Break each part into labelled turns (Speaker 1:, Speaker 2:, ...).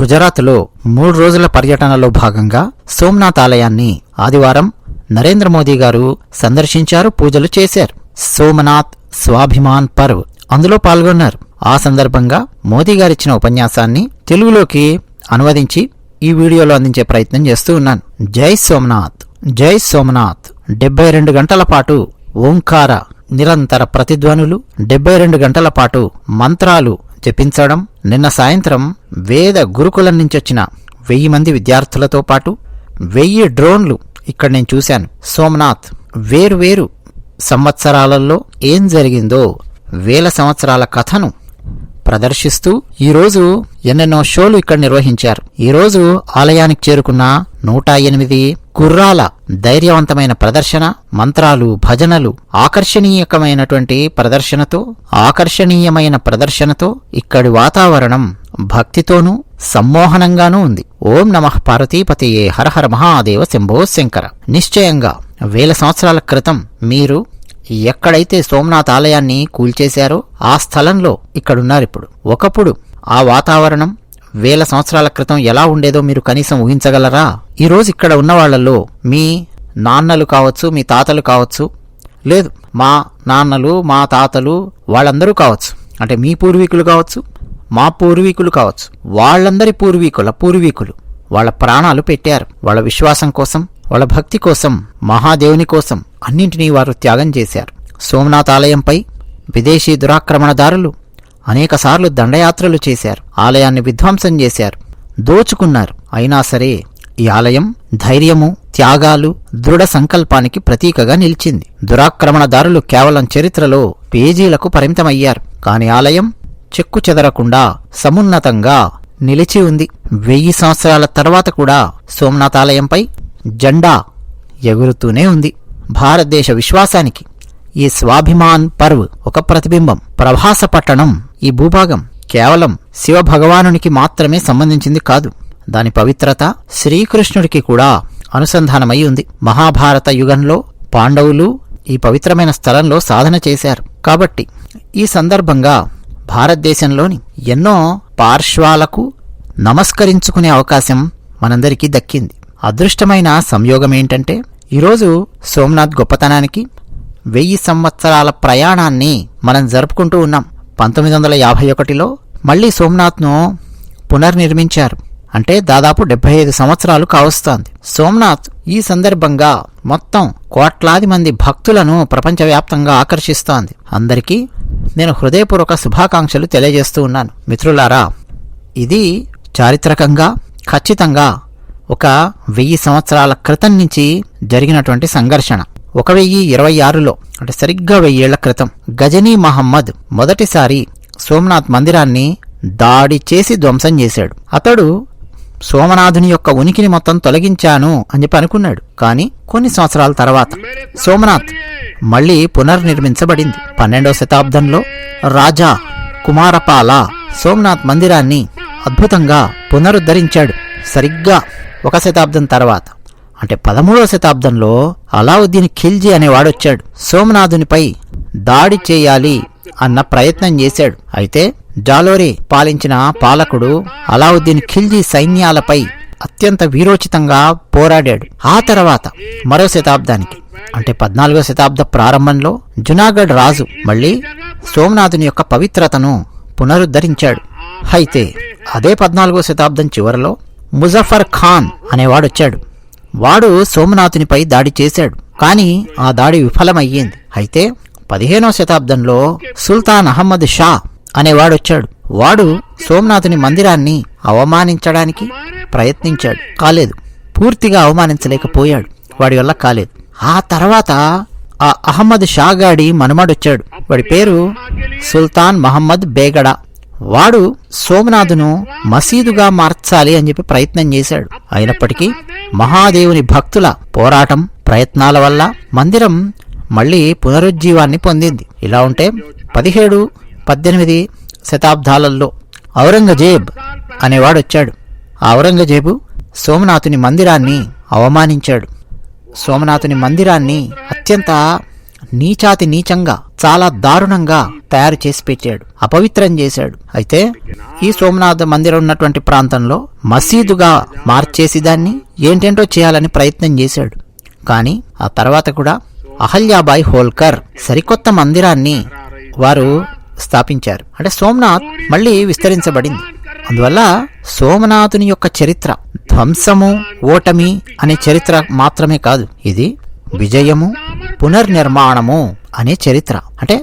Speaker 1: గుజరాత్లో మూడు రోజుల పర్యటనలో భాగంగా సోమనాథ్ ఆలయాన్ని ఆదివారం నరేంద్ర మోదీ గారు సందర్శించారు పూజలు చేశారు. సోమనాథ్ స్వాభిమాన్ పర్వ్ అందులో పాల్గొన్నారు. ఆ సందర్భంగా మోదీ గారిచ్చిన ఉపన్యాసాన్ని తెలుగులోకి అనువదించి ఈ వీడియోలో అందించే ప్రయత్నం చేస్తూ ఉన్నాను. జై సోమనాథ్ జై సోమనాథ్. డెబ్బై రెండు గంటల పాటు ఓంకార నిరంతర ప్రతిధ్వనులు డెబ్బై రెండు గంటల పాటు మంత్రాలు జపించడం నిన్న సాయంత్రం వేద గురుకులం నుంచొచ్చిన వెయ్యి మంది విద్యార్థులతో పాటు వెయ్యి డ్రోన్లు ఇక్కడ నేను చూశాను. సోమనాథ్ వేరు వేరు సంవత్సరాలలో ఏం జరిగిందో వేల సంవత్సరాల కథను ప్రదర్శిస్తూ ఈరోజు ఎన్నెన్నో షోలు ఇక్కడ నిర్వహించారు. ఈరోజు ఆలయానికి చేరుకున్న నూట ఎనిమిది గుర్రాల ధైర్యవంతమైన ప్రదర్శన మంత్రాలు భజనలు ఆకర్షణీయకమైనటువంటి ప్రదర్శనతో ఆకర్షణీయమైన ప్రదర్శనతో ఇక్కడి వాతావరణం భక్తితోనూ సమ్మోహనంగానూ ఉంది. ఓం నమః పార్వతీపతియే హరహర మహాదేవ శంభో శంకర. నిశ్చయంగా వేల సంవత్సరాల క్రితం మీరు ఎక్కడైతే సోమనాథ్ ఆలయాన్ని కూల్చేశారో ఆ స్థలంలో ఇక్కడున్నారు ఇప్పుడు. ఒకప్పుడు ఆ వాతావరణం వేల సంవత్సరాల క్రితం ఎలా ఉండేదో మీరు కనీసం ఊహించగలరా? ఈరోజు ఇక్కడ ఉన్న వాళ్ళలో మీ నాన్నలు కావచ్చు మీ తాతలు కావచ్చు లేదు మా నాన్నలు మా తాతలు వాళ్ళందరూ కావచ్చు. అంటే మీ పూర్వీకులు కావచ్చు మా పూర్వీకులు కావచ్చు. వాళ్ళందరి పూర్వీకుల పూర్వీకులు వాళ్ళ ప్రాణాలు పెట్టారు. వాళ్ళ విశ్వాసం కోసం వాళ్ళ భక్తి కోసం మహాదేవుని కోసం అన్నింటినీ వారు త్యాగం చేశారు. సోమనాథ్ ఆలయంపై విదేశీ దురాక్రమణదారులు అనేకసార్లు దండయాత్రలు చేశారు. ఆలయాన్ని విధ్వంసం చేశారు. దోచుకున్నారు. అయినా సరే ఈ ఆలయం ధైర్యము త్యాగాలు దృఢ సంకల్పానికి ప్రతీకగా నిలిచింది. దురాక్రమణదారులు కేవలం చరిత్రలో పేజీలకు పరిమితమయ్యారు. కాని ఆలయం చెక్కు చెదరకుండా సమున్నతంగా నిలిచి ఉంది. వెయ్యి సంవత్సరాల తర్వాత కూడా సోమనాథ్ ఆలయంపై జెండా ఎగురుతూనే ఉంది. భారతదేశ విశ్వాసానికి ఈ స్వాభిమాన్ పర్వ్ ఒక ప్రతిబింబం. ప్రభాస పట్టణం ఈ భూభాగం కేవలం శివ భగవానునికి మాత్రమే సంబంధించింది కాదు. దాని పవిత్రత శ్రీకృష్ణుడికి కూడా అనుసంధానమై ఉంది. మహాభారత యుగంలో పాండవులు ఈ పవిత్రమైన స్థలంలో సాధన చేశారు. కాబట్టి ఈ సందర్భంగా భారతదేశంలోని ఎన్నో పార్శ్వాలకు నమస్కరించుకునే అవకాశం మనందరికీ దక్కింది. అదృష్టమైన సంయోగం ఏంటంటే ఈరోజు సోమనాథ్ గొప్పతనానికి వెయ్యి సంవత్సరాల ప్రయాణాన్ని మనం జరుపుకుంటూ ఉన్నాం. పంతొమ్మిది వందల యాభై ఒకటిలో మళ్ళీ సోమనాథ్ను పునర్నిర్మించారు. అంటే దాదాపు డెబ్బై ఐదు సంవత్సరాలు కావస్తోంది. సోమనాథ్ ఈ సందర్భంగా మొత్తం కోట్లాది మంది భక్తులను ప్రపంచవ్యాప్తంగా ఆకర్షిస్తోంది. అందరికీ నేను హృదయపూర్వక శుభాకాంక్షలు తెలియజేస్తూ ఉన్నాను. మిత్రులారా ఇది చారిత్రకంగా ఖచ్చితంగా ఒక వెయ్యి సంవత్సరాల క్రితం నుంచి జరిగినటువంటి సంఘర్షణ. ఒక వెయ్యి ఇరవై ఆరులో అంటే సరిగ్గా వెయ్యేళ్ళ క్రితం గజనీ మహమ్మద్ మొదటిసారి సోమనాథ్ మందిరాన్ని దాడి చేసి ధ్వంసం చేశాడు. అతడు సోమనాథుని యొక్క ఉనికిని మొత్తం తొలగించాను అని చెప్పి అనుకున్నాడు. కానీ కొన్ని సంవత్సరాల తర్వాత సోమనాథ్ మళ్ళీ పునర్నిర్మించబడింది. పన్నెండవ శతాబ్దంలో రాజా కుమారపాల సోమనాథ్ మందిరాన్ని అద్భుతంగా పునరుద్ధరించాడు. సరిగ్గా ఒక శతాబ్దం తర్వాత. అంటే పదమూడవ శతాబ్దంలో అలావుద్దీన్ ఖిల్జీ అనేవాడు వచ్చాడు సోమనాథునిపై దాడి చేయాలి అన్న ప్రయత్నం చేశాడు. అయితే జాలోరి పాలించిన పాలకుడు అలావుద్దీన్ ఖిల్జీ సైన్యాలపై అత్యంత వీరోచితంగా పోరాడాడు. ఆ తర్వాత మరో శతాబ్దానికి అంటే పద్నాలుగో శతాబ్ద ప్రారంభంలో జునాగఢ్ రాజు మళ్ళీ సోమనాథుని యొక్క పవిత్రతను పునరుద్ధరించాడు. అయితే అదే పద్నాలుగో శతాబ్దం చివరిలో ముజఫర్ ఖాన్ అనేవాడు వచ్చాడు వాడు సోమనాథునిపై దాడి చేశాడు. కానీ ఆ దాడి విఫలమయ్యింది. అయితే పదిహేనో శతాబ్దంలో సుల్తాన్ అహ్మద్ షా అనేవాడు వచ్చాడు వాడు సోమనాథుని మందిరాన్ని అవమానించడానికి ప్రయత్నించాడు. కాలేదు. పూర్తిగా అవమానించలేకపోయాడు. వాడి వల్ల కాలేదు. ఆ తర్వాత ఆ అహ్మద్ షాగాడి మనుమడొచ్చాడు. వాడి పేరు సుల్తాన్ మహమ్మద్ బేగడా. వాడు సోమనాథును మసీదుగా మార్చాలి అని చెప్పి ప్రయత్నం చేశాడు. అయినప్పటికీ మహాదేవుని భక్తుల పోరాటం ప్రయత్నాల వల్ల మందిరం మళ్ళీ పునరుజ్జీవాన్ని పొందింది. ఇలా ఉంటే పదిహేడు పద్దెనిమిది శతాబ్దాలలో ఔరంగజేబ్ అనేవాడు వచ్చాడు. ఆ ఔరంగజేబు సోమనాథుని మందిరాన్ని అవమానించాడు. సోమనాథుని మందిరాన్ని అత్యంత నీచాతి నీచంగా చాలా దారుణంగా తయారు చేసి పెట్టాడు అపవిత్రం చేశాడు. అయితే ఈ సోమనాథ మందిరం ఉన్నటువంటి ప్రాంతంలో మసీదుగా మార్చేసి దాన్ని ఏంటేంటో చేయాలని ప్రయత్నం చేశాడు. కానీ ఆ తర్వాత కూడా అహల్యాబాయి హోల్కర్ సరికొత్త మందిరాన్ని వారు స్థాపించారు. అంటే సోమనాథ్ మళ్ళీ విస్తరించబడింది. అందువల్ల సోమనాథుని యొక్క చరిత్ర ధ్వంసము ఓటమి అనే చరిత్ర మాత్రమే కాదు. ఇది విజయము పునర్నిర్మాణము అనే చరిత్ర. అంటే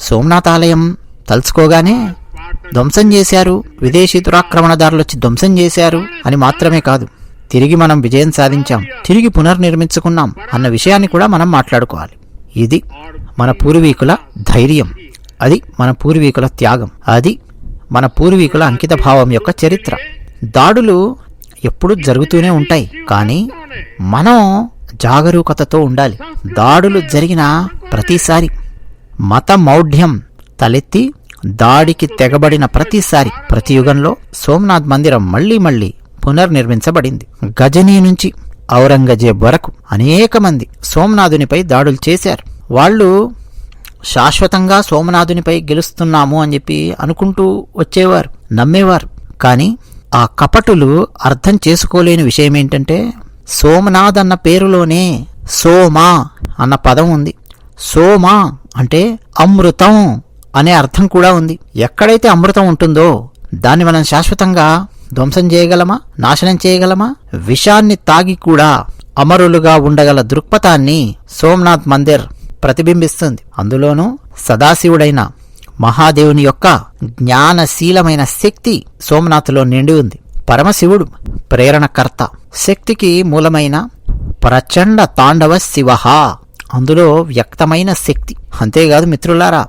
Speaker 1: సోమనాథ్ ఆలయం తలుచుకోగానే ధ్వంసం చేశారు విదేశీ దురాక్రమణదారులు వచ్చి ధ్వంసం చేశారు అని మాత్రమే కాదు తిరిగి మనం విజయం సాధించాం తిరిగి పునర్నిర్మించుకున్నాం అన్న విషయాన్ని కూడా మనం మాట్లాడుకోవాలి. ఇది మన పూర్వీకుల ధైర్యం అది మన పూర్వీకుల త్యాగం అది మన పూర్వీకుల అంకిత భావం యొక్క చరిత్ర. దాడులు ఎప్పుడూ జరుగుతూనే ఉంటాయి కానీ మనం జాగరూకతతో ఉండాలి. దాడులు జరిగిన ప్రతిసారి మత మౌఢ్యం తలెత్తి దాడికి తెగబడిన ప్రతిసారి ప్రతి యుగంలో సోమనాథ్ మందిరం మళ్ళీ మళ్ళీ పునర్నిర్మించబడింది. గజనీ నుంచి ఔరంగజేబ్ వరకు అనేక మంది సోమనాథునిపై దాడులు చేశారు. వాళ్ళు శాశ్వతంగా సోమనాథునిపై గెలుస్తున్నాము అని చెప్పి అనుకుంటూ వచ్చేవారు నమ్మేవారు. కానీ ఆ కపటులు అర్థం చేసుకోలేని విషయం ఏంటంటే సోమనాథ్ అన్న పేరులోనే సోమా అన్న పదం ఉంది. సోమా అంటే అమృతం అనే అర్థం కూడా ఉంది. ఎక్కడైతే అమృతం ఉంటుందో దాన్ని మనం శాశ్వతంగా ధ్వంసం చేయగలమా? నాశనం చేయగలమా? విషాన్ని తాగి కూడా అమరులుగా ఉండగల దృక్పథాన్ని సోమనాథ్ మందిర్ ప్రతిబింబిస్తుంది. అందులోనూ సదాశివుడైన మహాదేవుని యొక్క జ్ఞానశీలమైన శక్తి సోమనాథ్లో నిండి ఉంది. పరమశివుడు ప్రేరణకర్త శక్తికి మూలమైన ప్రచండ తాండవ శివ అందులో వ్యక్తమైన శక్తి. అంతేకాదు మిత్రులారా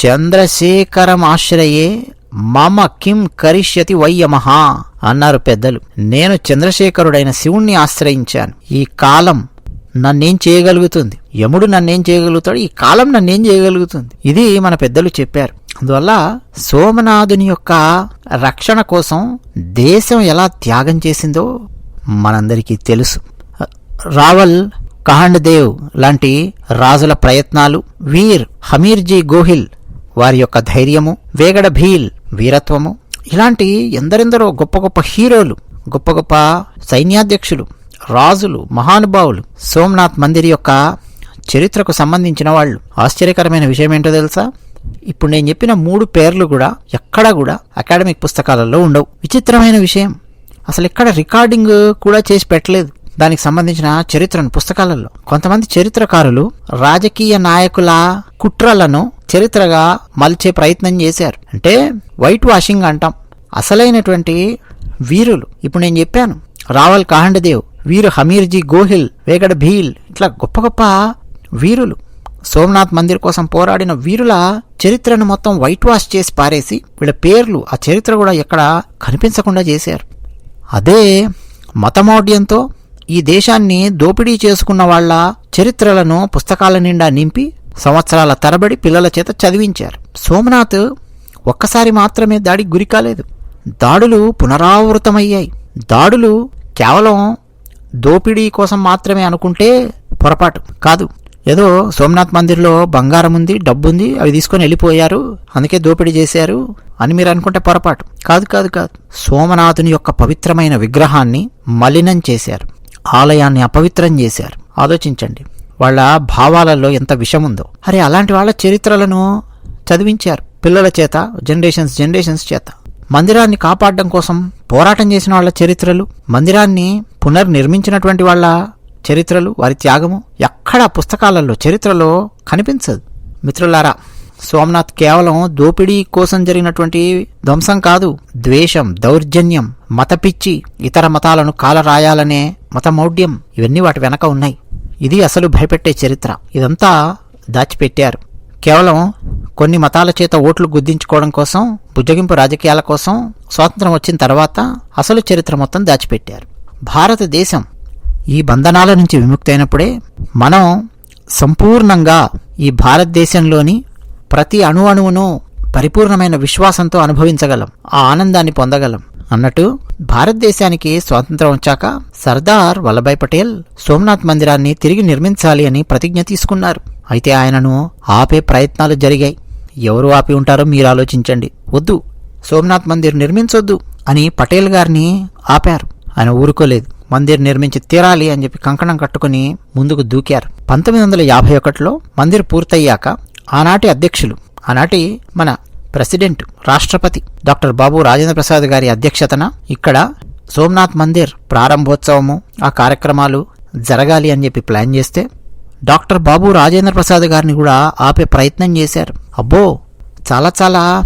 Speaker 1: చంద్రశేఖరం ఆశ్రయే మమ కిం కరిష్యతి వయ్యమహ అన్నారు పెద్దలు. నేను చంద్రశేఖరుడైన శివుణ్ణి ఆశ్రయించాను. ఈ కాలం నన్నేం చేయగలుగుతుంది? యముడు నన్నేం చేయగలుగుతాడు? ఈ కాలం నన్నేం చేయగలుగుతుంది? ఇది మన పెద్దలు చెప్పారు. అందువల్ల సోమనాథుని యొక్క రక్షణ కోసం దేశం ఎలా త్యాగం చేసిందో మనందరికీ తెలుసు. రావల్ కహాండ్దేవ్ లాంటి రాజుల ప్రయత్నాలు వీర్ హమీర్జీ గోహిల్ వారి యొక్క ధైర్యము వేగడ భీల్ వీరత్వము ఇలాంటి ఎందరెందరో గొప్ప గొప్ప హీరోలు గొప్ప గొప్ప సైన్యాధ్యక్షులు రాజులు మహానుభావులు సోమనాథ్ మందిర్ యొక్క చరిత్రకు సంబంధించిన వాళ్ళు. ఆశ్చర్యకరమైన విషయం ఏంటో తెలుసా? ఇప్పుడు నేను చెప్పిన మూడు పేర్లు కూడా ఎక్కడా కూడా అకాడమిక్ పుస్తకాలలో ఉండవు. విచిత్రమైన విషయం. అసలు ఎక్కడ రికార్డింగ్ కూడా చేసి పెట్టలేదు. దానికి సంబంధించిన చరిత్రను పుస్తకాలలో. కొంతమంది చరిత్రకారులు రాజకీయ నాయకుల కుట్రలను చరిత్రగా మలిచే ప్రయత్నం చేశారు. అంటే వైట్ వాషింగ్ అంటాం. అసలైనటువంటి వీరులు. ఇప్పుడు నేను చెప్పాను. రావల్ కాహండదేవ్ వీరు హమీర్జీ గోహిల్ వేగడ భీల్ ఇట్లా గొప్ప గొప్ప వీరులు. సోమనాథ్ మందిర్ కోసం పోరాడిన వీరుల చరిత్రను మొత్తం వైట్ వాష్ చేసి పారేసి వీళ్ళ పేర్లు ఆ చరిత్ర కూడా ఎక్కడ కనిపించకుండా చేశారు. అదే మతమౌఢ్యంతో ఈ దేశాన్ని దోపిడీ చేసుకున్న వాళ్ళ చరిత్రలను పుస్తకాల నిండా నింపి సంవత్సరాల తరబడి పిల్లల చేత చదివించారు. సోమనాథ్ ఒక్కసారి మాత్రమే దాడికి గురి కాలేదు. దాడులు పునరావృతమయ్యాయి. దాడులు కేవలం దోపిడీ కోసం మాత్రమే అనుకుంటే పొరపాటు కాదు. ఏదో సోమనాథ్ మందిర్లో బంగారం ఉంది డబ్బు ఉంది అవి తీసుకొని వెళ్ళిపోయారు అందుకే దోపిడీ చేశారు అని మీరు అనుకుంటే పొరపాటు. కాదు కాదు కాదు. సోమనాథుని యొక్క పవిత్రమైన విగ్రహాన్ని మలినం చేశారు. ఆలయాన్ని అపవిత్రం చేశారు. ఆలోచించండి. వాళ్ళ భావాలలో ఎంత విషం ఉందో అరే అలాంటి వాళ్ళ చరిత్రలను చదివించారు పిల్లల చేత జనరేషన్స్ జనరేషన్స్ చేత. మందిరాన్ని కాపాడడం కోసం పోరాటం చేసిన వాళ్ళ చరిత్రలు మందిరాన్ని పునర్నిర్మించినటువంటి వాళ్ళ చరిత్రలు వారి త్యాగము ఎక్కడ పుస్తకాలలో చరిత్రలో కనిపించదు. మిత్రులారా సోమనాథ్ కేవలం దోపిడీ కోసం జరిగినటువంటి ధ్వంసం కాదు. ద్వేషం దౌర్జన్యం మతపిచ్చి ఇతర మతాలను కాలరాయాలనే మతమౌఢ్యం ఇవన్నీ వాటి వెనక ఉన్నాయి. ఇది అసలు భయపెట్టే చరిత్ర. ఇదంతా దాచిపెట్టారు. కేవలం కొన్ని మతాల చేత ఓట్లు గుద్దించుకోవడం కోసం బుజ్జగింపు రాజకీయాల కోసం స్వాతంత్రం వచ్చిన తర్వాత అసలు చరిత్ర మొత్తం దాచిపెట్టారు. భారతదేశం ఈ బంధనాల నుంచి విముక్తైనప్పుడే మనం సంపూర్ణంగా ఈ భారతదేశంలోని ప్రతి అణు అణువును పరిపూర్ణమైన విశ్వాసంతో అనుభవించగలం ఆ ఆనందాన్ని పొందగలం అన్నట్టు భారతదేశానికి స్వాతంత్రం వచ్చాక సర్దార్ వల్లభాయ్ పటేల్ సోమనాథ్ మందిరాన్ని తిరిగి నిర్మించాలి అని ప్రతిజ్ఞ తీసుకున్నారు. అయితే ఆయనను ఆపే ప్రయత్నాలు జరిగాయి. ఎవరు ఆపి ఉంటారో మీరు ఆలోచించండి. వద్దు. సోమనాథ్ మందిర్ నిర్మించొద్దు అని పటేల్ గారిని ఆపారు. ఆయన ఊరుకోలేదు. మందిర్ నిర్మించి తీరాలి అని చెప్పి కంకణం కట్టుకుని ముందుకు దూకారు. పంతొమ్మిది వందల యాభై ఒకటిలో మందిర్ పూర్తయ్యాక ఆనాటి అధ్యక్షులు ఆనాటి మన ప్రెసిడెంట్ రాష్ట్రపతి డాక్టర్ బాబు రాజేంద్ర ప్రసాద్ గారి అధ్యక్షతన ఇక్కడ సోమనాథ్ మందిర్ ప్రారంభోత్సవము ఆ కార్యక్రమాలు జరగాలి అని చెప్పి ప్లాన్ చేస్తే డాక్టర్ బాబు రాజేంద్ర ప్రసాద్ గారిని కూడా ఆపే ప్రయత్నం చేశారు. అబ్బో చాలా చాలా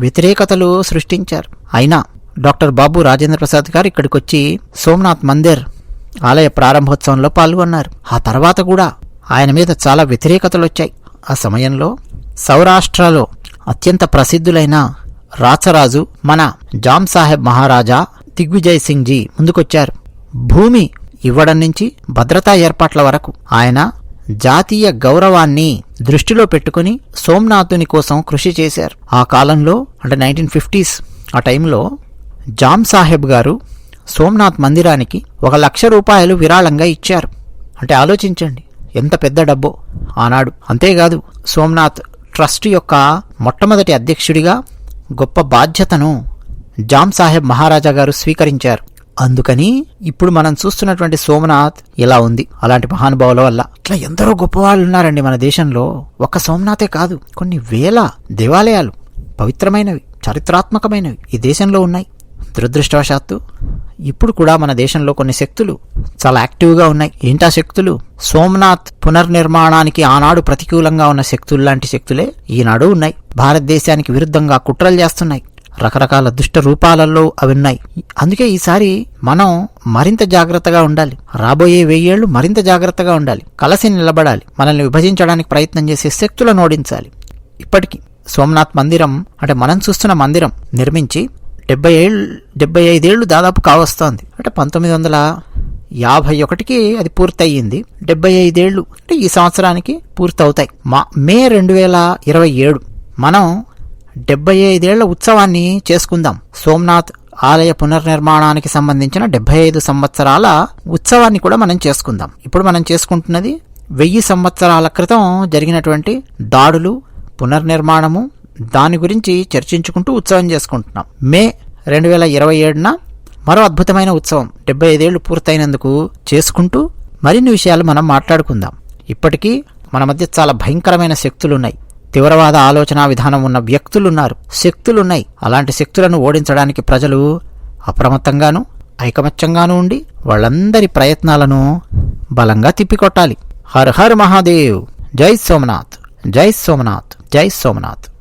Speaker 1: వ్యతిరేకతలు సృష్టించారు. అయినా డాక్టర్ బాబు రాజేంద్ర ప్రసాద్ గారు ఇక్కడికి వచ్చి సోమనాథ్ మందిర్ ఆలయ ప్రారంభోత్సవంలో పాల్గొన్నారు. ఆ తర్వాత కూడా ఆయన మీద చాలా వ్యతిరేకతలు వచ్చాయి. ఆ సమయంలో సౌరాష్ట్రలో అత్యంత ప్రసిద్ధులైన రాచరాజు మన జామ్ సాహెబ్ మహారాజా దిగ్విజయ్ సింగ్ జీ ముందుకొచ్చారు. భూమి ఇవ్వడం నుంచి భద్రతా ఏర్పాట్ల వరకు ఆయన జాతీయ గౌరవాన్ని దృష్టిలో పెట్టుకుని సోమనాథుని కోసం కృషి చేశారు. ఆ కాలంలో అంటే నైన్టీన్ ఫిఫ్టీస్ ఆ టైంలో జామ్ సాహెబ్ గారు సోమనాథ్ మందిరానికి ఒక లక్ష రూపాయలు విరాళంగా ఇచ్చారు. అంటే ఆలోచించండి ఎంత పెద్ద డబ్బో ఆనాడు. అంతేకాదు సోమనాథ్ ట్రస్ట్ యొక్క మొట్టమొదటి అధ్యక్షుడిగా గొప్ప బాధ్యతను జామ్ సాహెబ్ మహారాజా గారు స్వీకరించారు. అందుకని ఇప్పుడు మనం చూస్తున్నటువంటి సోమనాథ్ ఇలా ఉంది. అలాంటి మహానుభావుల వల్ల. ఇట్లా ఎందరో గొప్పవాళ్ళు ఉన్నారండి మన దేశంలో. ఒక్క సోమనాథే కాదు. కొన్ని వేల దేవాలయాలు పవిత్రమైనవి చారిత్రాత్మకమైనవి ఈ దేశంలో ఉన్నాయి. దురదృష్టవశాత్తు ఇప్పుడు కూడా మన దేశంలో కొన్ని శక్తులు చాలా యాక్టివ్గా ఉన్నాయి. ఏంటా శక్తులు? సోమనాథ్ పునర్నిర్మాణానికి ఆనాడు ప్రతికూలంగా ఉన్న శక్తులు లాంటి శక్తులే ఈనాడు ఉన్నాయి. భారతదేశానికి విరుద్ధంగా కుట్రలు చేస్తున్నాయి. రకరకాల దుష్ట రూపాలలో అవి ఉన్నాయి. అందుకే ఈసారి మనం మరింత జాగ్రత్తగా ఉండాలి. రాబోయే వెయ్యేళ్ళు మరింత జాగ్రత్తగా ఉండాలి. కలసి నిలబడాలి. మనల్ని విభజించడానికి ప్రయత్నం చేసే శక్తులను ఓడించాలి. ఇప్పటికీ సోమనాథ్ మందిరం అంటే మనం చూస్తున్న మందిరం నిర్మించి డెబ్బై ఏళ్ళు డెబ్బై ఐదేళ్ళు దాదాపు కావస్తోంది. అంటే పంతొమ్మిది వందల యాభై ఒకటికి అది పూర్తయింది డెబ్బై ఐదేళ్ళు అంటే ఈ సంవత్సరానికి పూర్తవుతాయి. మా మే రెండు వేల ఇరవై ఏడు. మనం డెబ్బై ఐదేళ్ళ ఉత్సవాన్ని చేసుకుందాం. సోమనాథ్ ఆలయ పునర్నిర్మాణానికి సంబంధించిన డెబ్బై ఐదు సంవత్సరాల ఉత్సవాన్ని కూడా మనం చేసుకుందాం. ఇప్పుడు మనం చేసుకుంటున్నది వెయ్యి సంవత్సరాల క్రితం జరిగినటువంటి దాడులు పునర్నిర్మాణము దాని గురించి చర్చించుకుంటూ ఉత్సవం చేసుకుంటున్నాం. మే రెండు వేల ఇరవై ఏడున మరో అద్భుతమైన ఉత్సవం డెబ్బై ఐదేళ్ళు పూర్తయినందుకు చేసుకుంటూ మరిన్ని విషయాలు మనం మాట్లాడుకుందాం. ఇప్పటికీ మన మధ్య చాలా భయంకరమైన శక్తులు ఉన్నాయి తీవ్రవాద ఆలోచన విధానం ఉన్న వ్యక్తులున్నారు. శక్తులున్నాయి. అలాంటి శక్తులను ఓడించడానికి ప్రజలు అప్రమత్తంగాను ఐకమత్యంగాను ఉండి వాళ్ళందరి ప్రయత్నాలను బలంగా తిప్పికొట్టాలి. హర్ హర్ మహాదేవ్. జై సోమనాథ్. జై సోమనాథ్. జై సోమనాథ్.